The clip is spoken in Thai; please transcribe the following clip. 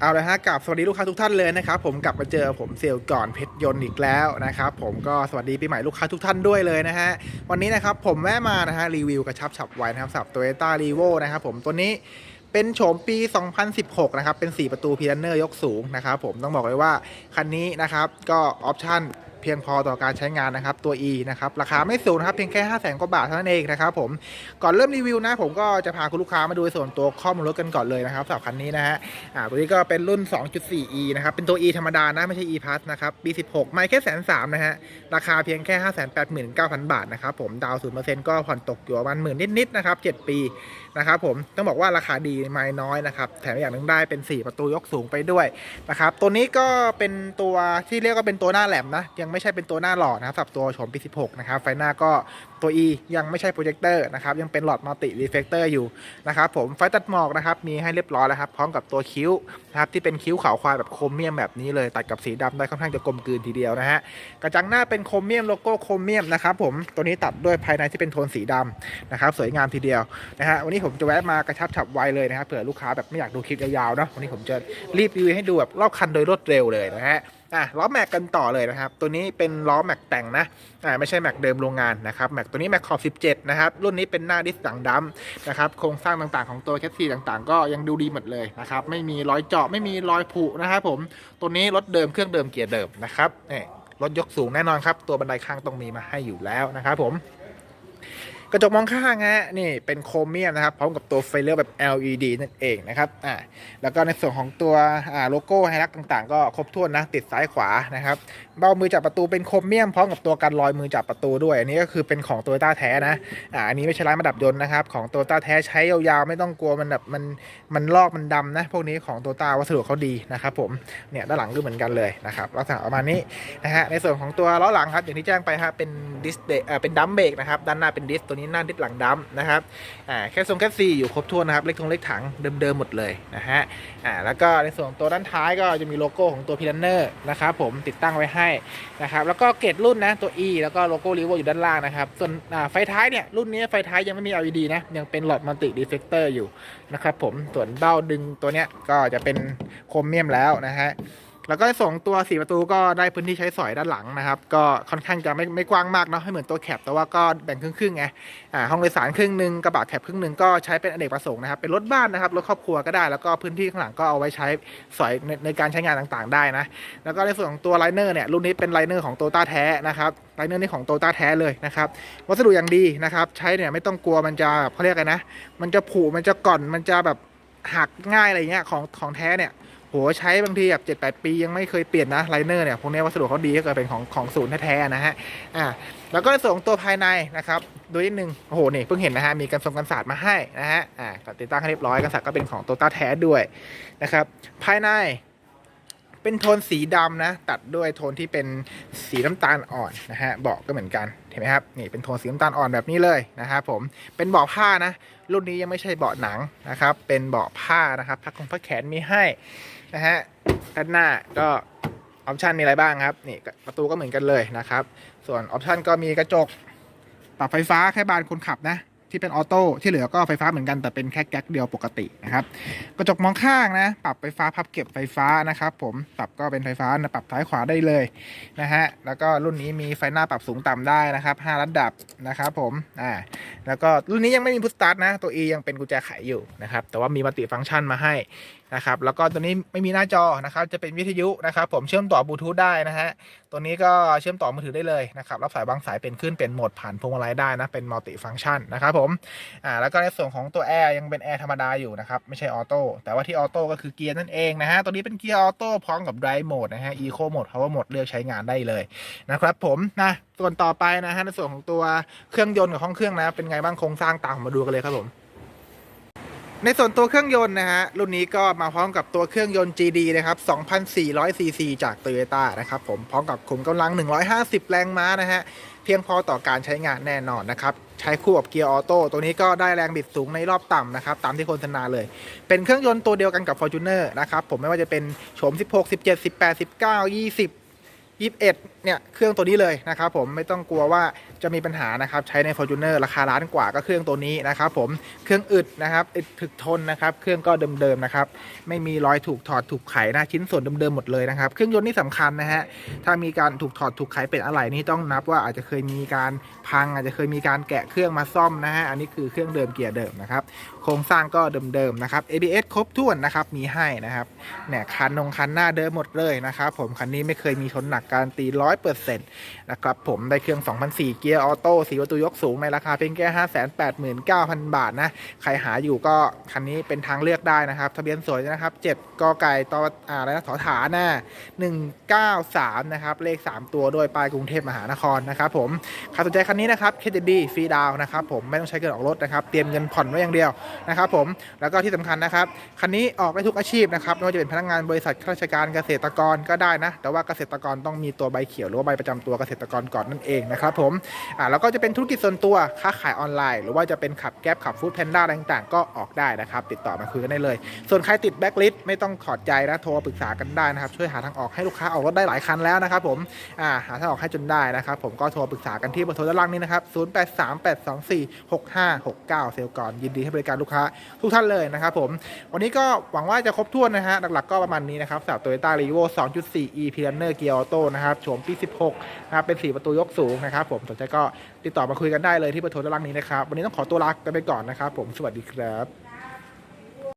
เอาละฮะกับสวัสดีลูกค้าทุกท่านเลยนะครับผมกลับมาเจอผมเซลก่อนเพชรยนต์อีกแล้วนะครับผมก็สวัสดีปีใหม่ลูกค้าทุกท่านด้วยเลยนะฮะวันนี้นะครับผมแวะมานะฮะรีวิวกระชับฉับไวนะครับสับโตโยต้ารีโวนะครับผมตัวนี้เป็นโฉมปี 2016 นะครับ เป็น 4 ประตูพีลันเนอร์ยกสูงนะครับผมต้องบอกเลยว่า คันนี้นะครับ ก็ออปชั่นเพียงพอต่อการใช้งานนะครับตัว E นะครับราคาไม่สูงนะครับเพียงแค่5 0 0 0 0 0กว่าบาทเท่านั้นเองนะครับผมก่อนเริ่มรีวิวนะ ผมก็จะพาคุณลูกค้ามาดูส่วนตัวข้อมูลรถกันก่อนเลยนะครับสำหรับคันนี้นะฮะอ่าตัวนี้ก็เป็นรุ่น 2.4e นะครับเป็นตัว e ธรรมดานะไม่ใช่ e plus นะครับปี 16 ไม่แค่แสนสามนะฮะราคาเพียงแค่ 589,000 บาทนะครับผมดาวศูนย์เปอร์เซ็นต์ก็ผ่อนตกอยู่ประมาณหมื่นนิดๆนะครับ7ปีนะครับผมต้องบอกว่าราคาดีไม่น้อยนะครับแถมอย่างหนึงได้เป็น 4 ประตูยกสูงไปด้วยนะครับตัวนี้ก็เป็นตัวที่เรียกว่าเป็นตัวหน้าแหลมนะยังไม่ใช่เป็นตัวหน้าหล่อนะครับสำหรับตัวโฉมปี16นะครับไฟหน้าก็ตัว E ยังไม่ใช่โปรเจคเตอร์นะครับยังเป็นหลอดมัลติรีเฟกเตอร์อยู่นะครับผมไฟตัดหมอกนะครับมีให้เรียบร้อยแล้วครับพร้อมกับตัวคิ้วนะครับที่เป็นคิ้วขาวควายแบบโครเมียมแบบนี้เลยตัดกับสีดำได้ค่อนข้างจะกลมกลืนทีเดียวนะฮะกระจังหน้าเป็นโครเมียมโลโก้โครเมียมนะครับผมตัวนี้ตัดด้วยภายในที่เป็นโทนสีดำนะครับสวยงามทีเดียวนะฮะวันนี้ผมจะแวะมากระชับฉับไวเลยนะครับเผื่อลูกค้าแบบไม่อยากดูคลิปยาวๆเนาะวันนี้ผมจะรีบรีวิวให้ดูแบบรอบคันโดยรวดเร็วเลยนะฮะ อะล้อแม็กกันต่อเลยนะครับ ตัวนี้เป็นล้อแม็กแต่งนะอ่าไม่ใช่แม็กเดิมโรงงานนะครับแม็กตัวนี้แม็กขอบ17 นะครับ รุ่นนี้เป็นหน้าดิสหลังดำนะครับ โครงสร้างต่างๆของตัวแคสซีต่างๆ ก็ยังดูดีหมดเลยนะครับ ไม่มีรอยเจาะไม่มีรอยผุนะครับผม ตัวนี้รถเดิมเครื่องเดิมเกียร์เดิมนะครับนี่รถยกสูงแน่นอนครับ ตัวบันไดข้างต้องมีมาให้อยู่แล้วนะครับผม กระจกมองข้างฮะนี่เป็นโครเมียมนะครับพร้อมกับตัวไฟเลอร์แบบ LED นั่นเองนะครับอ่าแล้วก็ในส่วนของตัวอ่าโลโก้ไฮรักต่างๆ ก็ครบถ้วนนะติดซ้ายขวานะครับเบ้ามือจับประตูเป็นโครเมียมพร้อมกับตัวกันรอยมือจับประตูด้วย อันนี้ก็คือเป็นของตัวต้าแท้นะอ่าอันนี้ไม่ใช่ร้านประดับยนต์นะครับของตัวต้าแท้ใช้ยาวๆไม่ต้องกลัวมันแบบมันมันลอกมันดำนะพวกนี้ของตัวต้าวัสดุเขาดีนะครับผมเนี่ยด้านหลังก็เหมือนกันเลยนะครับลักษณะประมาณนี้นะฮะในส่วนของตัวล้อหลังครับอย่างที่แจ้งไปครับเป็นดิสเบรกอ่าเป็นดัมเบรกนะครับด้านหน้าเป็นดิสตัวนี้หน้าดิสหลังดัมนะครับอ่าแค่ทรงแค่ซีอยู่ครบถ้วนนะครับ เล็กทงเล็กถังเดิมๆหมดเลยนะฮะอ่าแล้วก็ในส่วนของตัวด้านท้ายก็จะมีโลโก้ของตัวพิลันเนอร์นะครับผมติดตั้งไว้ให้นะครับแล้วก็เกรดรุ่นนะตัว E แล้วก็โลโก้รีโวอยู่ด้านล่างนะครับส่วนอ่าไฟท้ายเนี่ยรุ่นนี้ไฟท้ายยังไม่มี LED นะยังเป็นหลอดมัลติดีเฟกเตอร์อยู่นะครับผมส่วนเบ้าดึงตัวเนี้ยก็จะเป็นโครเมียมแล้วนะฮะ แล้วก็ส่วนของตัวสีประตูก็ได้พื้นที่ใช้สอยด้านหลังนะครับ ก็ค่อนข้างจะไม่ไม่กว้างมากเนาะให้เหมือนตัวแคปแต่ว่าก็แบ่งครึ่งๆไงอ่าห้องโดยสารครึ่งหนึ่งกระบะแคปครึ่งหนึ่งก็ใช้เป็นอเนกประสงค์นะครับเป็นรถบ้านนะครับรถครอบครัวก็ได้ แล้วก็พื้นที่ข้างหลังก็เอาไว้ใช้สอยในในการใช้งานต่างๆ ได้นะแล้วก็ในส่วนของตัวไลเนอร์เนี่ยรุ่นนี้เป็นไลเนอร์ของโตต้าแท้นะครับไลเนอร์นี่ของโตต้าแท้เลยนะครับวัสดุอย่างดีนะครับใช้เนี่ยไม่ต้องกลัวมันจะเขาเรียกไรนะ มันจะผุมันจะก่อนมันจะแบบหักง่ายอะไรเงี้ยของของแท้เนี่ย โหใช้บางทีแบบเจ็ดแปดปียังไม่เคยเปลี่ยนนะไลเนอร์เนี่ยพวกนี้วัสดุเขาดีก็เกิดเป็นของของศูนย์แท้ๆนะฮะอ่าแล้วก็ในส่วนของตัวภายในนะครับดูนิดนึงโอ้โหนี่เพิ่งเห็นนะฮะมีกันทรงกันศาสตร์มาให้นะฮะอ่าติดตั้งให้เรียบร้อยกันศาสตร์ก็เป็นของโตต้าแท้ด้วยนะครับภายในเป็นโทนสีดำนะ ตัดด้วยโทนที่เป็นสีน้ำตาลอ่อนนะฮะเบาะก็เหมือนกันเห็นไหมครับนี่เป็นโทนสีน้ำตาลอ่อนแบบนี้เลยนะครับผมเป็นเบาะผ้านะ รุ่นนี้ยังไม่ใช่เบาะหนังนะครับ เป็นเบาะผ้านะครับพักคงพักแขนมีให้นะฮะด้านหน้าก็ออปชันมีอะไรบ้างครับนี่ประตูก็เหมือนกันเลยนะครับ ส่วนออปชันก็มีกระจกปรับไฟฟ้าแค่บานคนขับนะ ที่เป็นออโต้ที่เหลือก็ไฟฟ้าเหมือนกันแต่เป็นแค่แก๊กเดียวปกตินะครับกระจกมองข้างนะปรับไฟฟ้าพับเก็บไฟฟ้านะครับ ผมปรับก็เป็นไฟฟ้านะปรับท้ายขวาได้เลยนะฮะแล้วก็รุ่นนี้มีไฟหน้าปรับสูงต่ำได้นะครับ5ระดับนะครับผมอ่าแล้วก็รุ่นนี้ยังไม่มีพุทสตาร์ทนะตัว E ยังเป็นกุญแจไขอยู่นะครับแต่ว่ามีมัลติฟังก์ชันมาให้ นะครับแล้วก็ตัวนี้ไม่มีหน้าจอนะครับจะเป็นวิทยุนะครับผมเชื่อมต่อบลูทูธได้นะฮะตัวนี้ก็เชื่อมต่อมือถือได้เลยนะครับรับสายบางสายเป็นขึ้นเป็นโหมดผ่านพวงมาลัยได้นะเป็นมัลติฟังก์ชันนะครับผมอ่าแล้วก็ในส่วนของตัวแอร์ยังเป็นแอร์ธรรมดาอยู่นะครับไม่ใช่ออโต้แต่ว่าที่ออโต้ก็คือเกียร์นั่นเองนะฮะตัวนี้เป็นเกียร์ออโต้พร้อมกับ Drive Mode นะฮะ Eco Mode Power Mode เลือกใช้งานได้เลยนะครับผมนะส่วนต่อไปนะฮะในส่วนของตัวเครื่องยนต์กับห้องเครื่องนะเป็นไงบ้างโครงสร้างตามผมมาดูกันเลยครับผม ในส่วนตัวเครื่องยนต์นะฮะ รุ่นนี้ก็มาพร้อมกับตัวเครื่องยนต์ GD นะครับ 2,400 cc จาก Toyota นะครับผม พร้อมกับขุมกำลัง 150 แรงม้านะฮะ เพียงพอต่อการใช้งานแน่นอนนะครับ ใช้คู่กับเกียร์ออโต้ ตัวนี้ก็ได้แรงบิดสูงในรอบต่ำนะครับ ตามที่โฆษณาเลย เป็นเครื่องยนต์ตัวเดียวกันกับ Fortuner นะครับ ผมไม่ว่าจะเป็นโฉม 16 17 18 19 20 21เนี่ยเครื่องตัวนี้เลยนะครับผมไม่ต้องกลัวว่าจะมีปัญหานะครับใช้ใน Fortuner ราคาล้านกว่าก็เครื่องตัวนี้นะครับผมเครื่องอึดนะครับอึดถึกทนนะครับเครื่องก็เดิมๆนะครับไม่มีรอยถูกถอดถูกไขนะชิ้นส่วนเดิมๆหมดเลยนะครับเครื่องยนต์นี่สำคัญนะฮะถ้ามีการถูกถอดถูกไขเป็นอะไรนี่ต้องนับว่าอาจจะเคยมีการพัง อาจจะเคยมีการแกะเครื่องมาซ่อมนะฮะอันนี้คือเครื่องเดิมเกียร์เดิมนะครับโครงสร้างก็เดิมๆนะครับ ABS ครบถ้วนนะครับมีให้นะครับเนี่ยคันนงคันหน้าเดิมหมดเลยนะครับผมคันนี้ไม่เคยมีชนหนักการตีร้อยเปอร์เซ็นะครับผมได้เครื่อง 2004 เกียร์ออโต้สีประตูยกสูงในราคาเพียงแค่ 589,000 บาทนะ ใครหาอยู่ก็คันนี้เป็นทางเลือกได้นะครับ ทะเบียนสวยนะครับ 7กอไก่ตออะไรนะถอฐานนะ193 นะครับ เลข 3 ตัวด้วยป้ายกรุงเทพมหานครนะครับผมใครสนใจคันนี้นะครับ KTB ฟรีดาวนะครับผมไม่ต้องใช้เงินออกรถนะครับ เตรียมเงินผ่อนไว้อย่างเดียวนะครับผมแล้วก็ที่สำคัญนะครับคันนี้ออกได้ทุกอาชีพนะครับไม่ว่าจะเป็นพนักงานบริษัทข้าราชการเกษตรกรก็ได้นะ แต่ว่าเกษตรกรต้องมีตัวใบเขียวหรือว่าใบประจำตัวเกษตรกรก่อนนั่นเองนะครับผมอ่าแล้วก็จะเป็นธุรกิจส่วนตัวค้าขายออนไลน์ หรือว่าจะเป็นขับแก๊บขับฟู้ดแพนด้าอะไรต่างๆ ก็ออกได้นะครับ ติดต่อมาคุยกันได้เลย ส่วนใครติดแบ็คลิสต์ไม่ต้องถอดใจนะโทรปรึกษากันได้นะครับช่วยหาทางออกให้ลูกค้าออกรถได้หลายคันแล้วนะครับผมอ่าหาทางออกให้จนได้นะครับผมก็โทรปรึกษากันที่เบอร์โทรด้านล่างนี้นะครับ0838246569 เซลล์ก่อนยินดีให้บริการลูกค้าทุกท่านเลยนะครับผมวันนี้ก็หวังว่าจะครบถ้วนนะฮะหลักๆก็ประมาณนี้นะครับสำหรับ Toyota r e v o 2.4 e p l a n e r Gear Auto นะครับโฉมปี 16นะครับเป็น 4 ประตูยกสูงนะครับผมสนใจก็ติดต่อมาคุยกันได้เลยที่เบอร์โทรด้านล่างนี้นะครับวันนี้ต้องขอตัวลากันไปก่อนนะครับผมสวัสดีครับ